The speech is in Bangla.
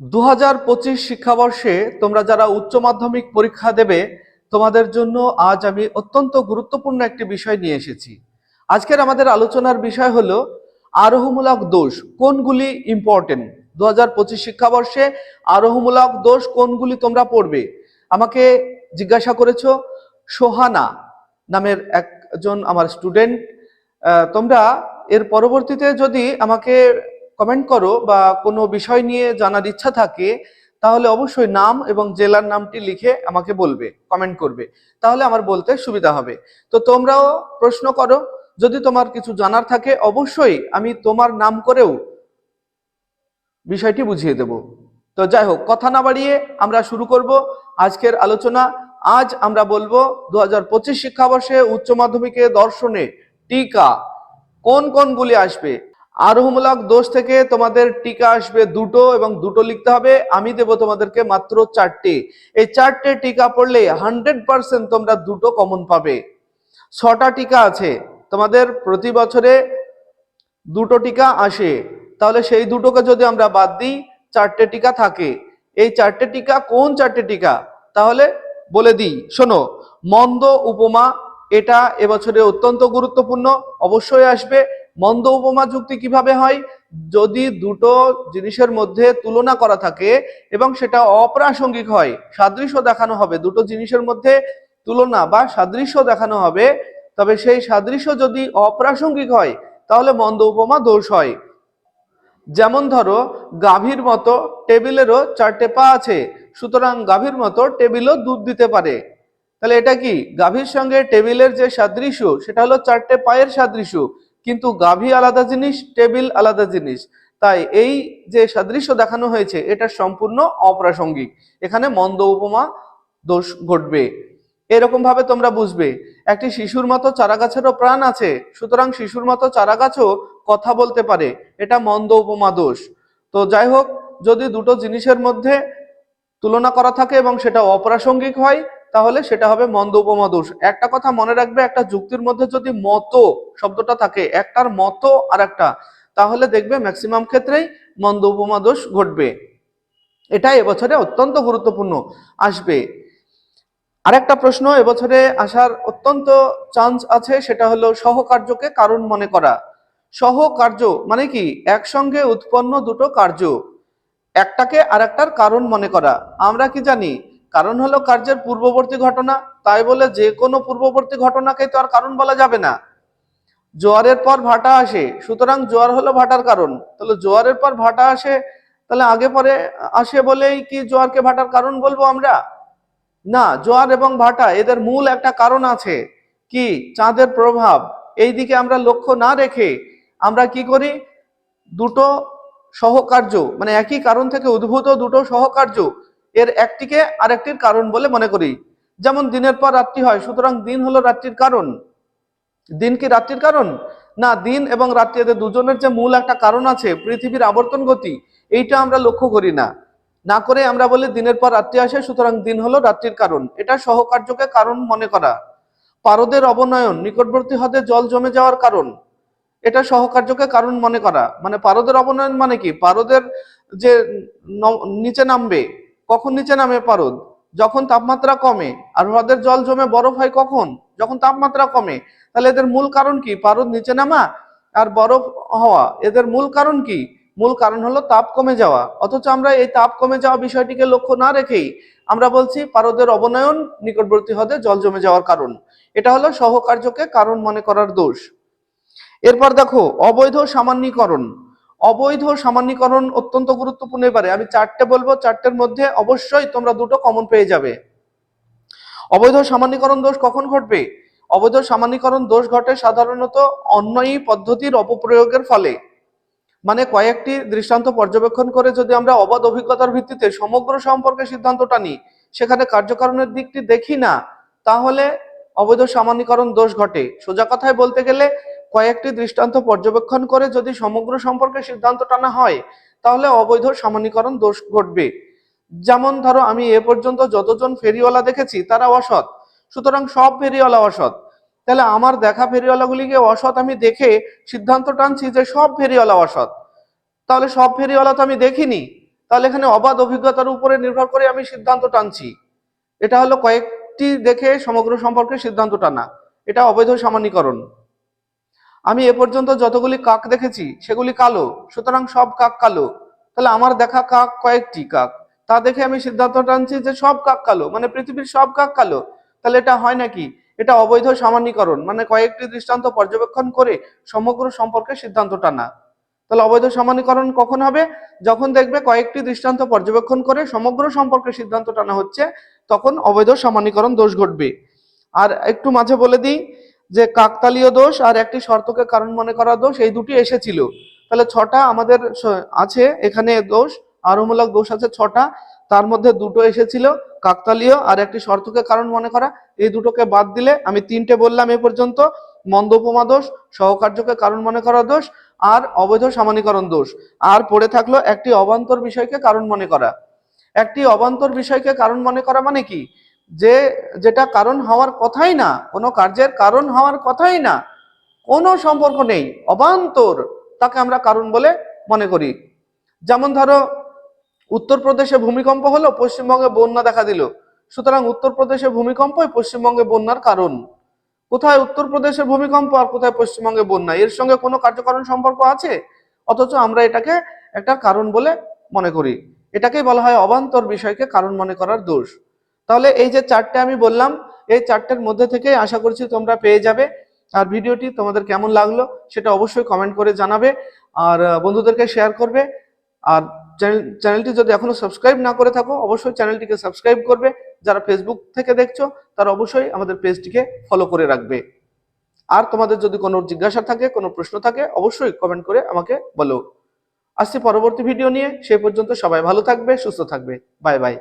দু হাজার পঁচিশ শিক্ষাবর্ষে তোমরা যারা উচ্চ মাধ্যমিক পরীক্ষা দেবে, তোমাদের জন্য আজ আমি অত্যন্ত গুরুত্বপূর্ণ একটি বিষয় নিয়ে এসেছি। আজকের আমাদের আলোচনার বিষয় হলো আরোহমূলক দোষ, কোনগুলি ইম্পর্টেন্ট দু হাজার পঁচিশ শিক্ষাবর্ষে আরোহমূলক দোষ কোনগুলি তোমরা পড়বে? আমাকে জিজ্ঞাসা করেছ, সোহানা নামের একজন আমার স্টুডেন্ট তোমরা এর পরবর্তীতে যদি আমাকে কমেন্ট করো বা কোনো বিষয় নিয়ে জানার ইচ্ছা থাকে, তাহলে অবশ্যই নাম এবং জেলার নামটি লিখে আমাকে বলবে কমেন্ট করবে। তাহলে আমার বলতে সুবিধা হবে। তো তোমরাও প্রশ্ন করো, যদি তোমার কিছু জানার থাকে, অবশ্যই আমি তোমার নাম করেও বিষয়টি বুঝিয়ে দেব। তো যাই হোক, কথা না বাড়িয়ে আমরা শুরু করব আজকের আলোচনা। আজ আমরা বলব দু হাজার পঁচিশ শিক্ষাবর্ষে উচ্চ মাধ্যমিকে দর্শনে টিকা, কোন কোনগুলি আসবে? আরোহমূলক দোষ থেকে তোমাদের টিকা আসবে দুটো এবং দুটো লিখতে হবে। আমি দেব তোমাদেরকে মাত্র চারটে। এই চারটে টিকা পড়লে হান্ড্রেড পার্সেন্ট তোমরা দুটো কমন পাবে। ছটা টিকা আছে। তোমাদের প্রতি বছরে দুটো টিকা আসে। তাহলে সেই দুটোকে যদি আমরা বাদ দিই, চারটে টিকা থাকে। এই চারটে টিকা কোন চারটে টিকা? তাহলে বলে দিই, শোনো, মন্দ উপমা এটা এবছরে অত্যন্ত গুরুত্বপূর্ণ, অবশ্যই আসবে। মন্দ উপমা যুক্তি কীভাবে হয়? যদি দুটো জিনিসের মধ্যে তুলনা করা থাকে এবং সেটা অপ্রাসঙ্গিক হয়, সাদৃশ্য দেখানো হবে, দুটো জিনিসের মধ্যে তুলনা বা সাদৃশ্য দেখানো হবে, তবে সেই সাদৃশ্য যদি অপ্রাসঙ্গিক হয়, তাহলে মন্দ উপমা দোষ হয়। যেমন ধরো, গাভীর মতো টেবিলেরও চারটে পা আছে, সুতরাং গাভীর মতো টেবিলও দুধ দিতে পারে। তাহলে এটা কি? গাভীর সঙ্গে টেবিলের যে সাদৃশ্য, সেটা হলো চারটে পায়ের সাদৃশ্য। কিন্তু গাভী আলাদা জিনিস, টেবিল আলাদা জিনিস। তাই এই যে সাদৃশ্য দেখানো হয়েছে, এটা সম্পূর্ণ অপ্রাসঙ্গিক। এখানে মন্দ উপমা, দোষ ঘটবে। এরকম ভাবে তোমরা বুঝবে, একটি শিশুর মতো চারা গাছেরও প্রাণ আছে, সুতরাং শিশুর মতো চারা গাছও কথা বলতে পারে, এটা মন্দ উপমা, দোষ। তো যাই হোক, যদি দুটো জিনিসের মধ্যে তুলনা করা থাকে এবং সেটা অপ্রাসঙ্গিক হয় তাহলে সেটা হবে মন্দ উপমা দোষ। একটা কথা মনে রাখবে, একটা যুক্তির মধ্যে যদি মতো শব্দটা থাকে, একটার মতো আর একটা, তাহলে দেখবে ম্যাক্সিমাম ক্ষেত্রেই মন্দ উপমা দোষ ঘটবে। এটা এবছরে অত্যন্ত গুরুত্বপূর্ণ আসবে। আরেকটা প্রশ্ন, এবছরে আসার অত্যন্ত চান্স আছে, সেটা হলো সহকার্যকে কারণ মনে করা। সহকার্য মানে কি? একসঙ্গে উৎপন্ন দুটো কার্য, একটাকে আরেকটার কারণ মনে করা। আমরা কি জানি? কারণ হলো কার্যের পূর্ববর্তী ঘটনা, তাই বলে যে কোনো পূর্ববর্তী ঘটনাকে তো আর কারণ বলা যাবে না। জোয়ারের পর ভাটা আসে, সুতরাং জোয়ার হলো ভাটার কারণ। তাহলে জোয়ারের পর ভাটা আসে, তাহলে আগে পরে আসে বলেই কি জোয়ারকে ভাটার কারণ বলব আমরা? না, জোয়ার এবং ভাটা এদের মূল একটা কারণ আছে। কি? চাঁদের প্রভাব। এই দিকে আমরা লক্ষ্য না রেখে আমরা কি করি? দুটো সহকার্য মানে একই কারণ থেকে উদ্ভূত দুটো সহকার্য এর একটিকে আরেকটির কারণ বলে মনে করি। যেমন দিনের পর রাত্রি হয়, সুতরাং দিন হলো রাত্রির কারণ। দিন কি রাত্রির কারণ? না, দিন এবং রাত্রি এদের দুজনের যে মূল একটা কারণ আছে, পৃথিবীর আবর্তন গতি, এইটা আমরা লক্ষ্য করি না। না করে আমরা বলি দিনের পর রাত্রি আসে, সুতরাং দিন হলো রাত্রির কারণ। এটা সহকার্যকে কারণ মনে করা। পারদের অবনয়ন, নিকটবর্তী হদে জল জমে যাওয়ার কারণ। এটা সহকার্যকে কারণ মনে করা। মানে পারদের অবনয়ন মানে কি? পারদের যে নিচে নামবে কখন নিচে নামে পারদ? যখন তাপমাত্রা কমে আর হ্রদের জল জমে বরফ হয় কখন? যখন তাপমাত্রা কমে, তাহলে এদের মূল কারণ কি? পারদ নিচে নামা আর বরফ হওয়া, এদের মূল কারণ কি? মূল কারণ হলো তাপ কমে যাওয়া। অথচ আমরা এই তাপ কমে যাওয়া বিষয়টিকে লক্ষ্য না রেখেই আমরা বলছি পারদের অবনয়ন নিকটবর্তী হ্রদে জল জমে যাওয়ার কারণ। এটা হলো সহকার্যকে কারণ মনে করার দোষ। এরপর দেখো, অবৈধ সামান্যীকরণ। অবৈধ সামান্যীকরণ অত্যন্ত গুরুত্বপূর্ণ এবারে। আমি চারটে বলব, চারটের মধ্যে অবশ্যই তোমরা দুটো কমন পেয়ে যাবে। অবৈধ সামান্যীকরণ দোষ কখন ঘটবে? অবৈধ সামান্যীকরণ দোষ ঘটে সাধারণত অন্যয়ী পদ্ধতির অপপ্রয়োগের ফলে। মানে কয়েকটি দৃষ্টান্ত পর্যবেক্ষণ করে যদি আমরা অবাধ অভিজ্ঞতার ভিত্তিতে সমগ্র সম্পর্কে সিদ্ধান্তটা নিই, সেখানে কার্যকারণের দিকটি দেখি না, তাহলে অবৈধ সামান্যীকরণ দোষ ঘটে। সোজা কথায় বলতে গেলে কয়েকটি দৃষ্টান্ত পর্যবেক্ষণ করে যদি সমগ্র সম্পর্কে সিদ্ধান্ত টানা হয়, তাহলে অবৈধ সামান্যীকরণ দোষ ঘটবে। যেমন ধরো, আমি এ পর্যন্ত যতজন ফেরিওয়ালা দেখেছি, তারা অসৎ। সুতরাং সব ফেরিওয়ালা অসৎ। তাহলে আমার দেখা ফেরিওয়ালাগুলিকে অসৎ আমি দেখে সিদ্ধান্ত টানছি যে সব ফেরিওয়ালা অসৎ। তাহলে সব ফেরিওয়ালা তো আমি দেখিনি। তাহলে এখানে অবাধ অভিজ্ঞতার উপরে নির্ভর করে আমি সিদ্ধান্ত টানছি। এটা হলো কয়েকটি দেখে সমগ্র সম্পর্কে সিদ্ধান্ত টানা। এটা অবৈধ সামান্যীকরণ আমি এ পর্যন্ত যতগুলি কাক দেখেছি, সেগুলি কালো। সুতরাং সব কাক কালো। তাহলে আমার দেখা কাক কয়েকটি কাক। তা দেখে আমি সিদ্ধান্ত টানছি যে সব কাক কালো মানে পৃথিবীর সব কাক কালো। তাহলে এটা হয় নাকি? এটা অবৈধ সামান্যীকরণ মানে কয়েকটি দৃষ্টান্ত পর্যবেক্ষণ করে সমগ্র সম্পর্কে সিদ্ধান্ত টানা। তাহলে অবৈধ সামান্যীকরণ কখন হবে? যখন দেখবে কয়েকটি দৃষ্টান্ত পর্যবেক্ষণ করে সমগ্র সম্পর্কে সিদ্ধান্ত টানা হচ্ছে, তখন অবৈধ সামান্যীকরণ দোষ ঘটবে। আর একটু মাঝে বলে দিই যে কাকতালীয় দোষ আর একটি শর্তকে কারণ মনে করা দোষ, এই দুটি এসেছিল। তাহলে ছটা আমাদের আছে, এখানে দোষ আরোমূলক দোষ আছে ছটা, তার মধ্যে দুটো এসেছিল, কাকতালীয় আর একটি শর্তকে কারণ মনে করা। এই দুটোকে বাদ দিলে আমি তিনটে বললাম এ পর্যন্ত, মন্দ উপমা দোষ, সহকার্যকে কারণ মনে করা দোষ, আর অবৈধ সামান্যীকরণ দোষ। আর পড়ে থাকল একটি অবান্তর বিষয়কে কারণ মনে করা। একটি অবান্তর বিষয়কে কারণ মনে করা মানে কি? যে যেটা কারণ হওয়ার কথাই না, কোনো কার্যের কারণ হওয়ার কথাই না, কোনো সম্পর্ক নেই, অবান্তর তাকে আমরা কারণ বলে মনে করি। যেমন ধরো, উত্তরপ্রদেশে ভূমিকম্প হলো, পশ্চিমবঙ্গে বন্যা দেখা দিল। সুতরাং উত্তরপ্রদেশে ভূমিকম্পই পশ্চিমবঙ্গে বন্যার কারণ। কোথায় উত্তরপ্রদেশে ভূমিকম্প আর কোথায় পশ্চিমবঙ্গে বন্যা? এর সঙ্গে কোনো কার্যকারণ সম্পর্ক আছে? অথচ আমরা এটাকে একটা কারণ বলে মনে করি। এটাকেই বলা হয় অবান্তর বিষয়কে কারণ মনে করার দোষ। তাহলে এই যে চারটে আমি বললাম, এই চারটের মধ্যে থেকে আশা করছি তোমরা পেয়ে যাবে। আর ভিডিওটি তোমাদের কেমন লাগল সেটা অবশ্যই কমেন্ট করে জানাবে। আর বন্ধুদেরকে শেয়ার করবে। আর চ্যানেলটি যদি এখনও সাবস্ক্রাইব না করে থাকো, অবশ্যই চ্যানেলটিকে সাবস্ক্রাইব করবে। যারা ফেসবুক থেকে দেখছ, তারা অবশ্যই আমাদের পেজটিকে ফলো করে রাখবে। আর তোমাদের যদি কোনো জিজ্ঞাসা থাকে, কোনো প্রশ্ন থাকে, অবশ্যই কমেন্ট করে আমাকে বলো। আসছি পরবর্তী ভিডিও নিয়ে। সেই পর্যন্ত সবাই ভালো থাকবে, সুস্থ থাকবে। Bye bye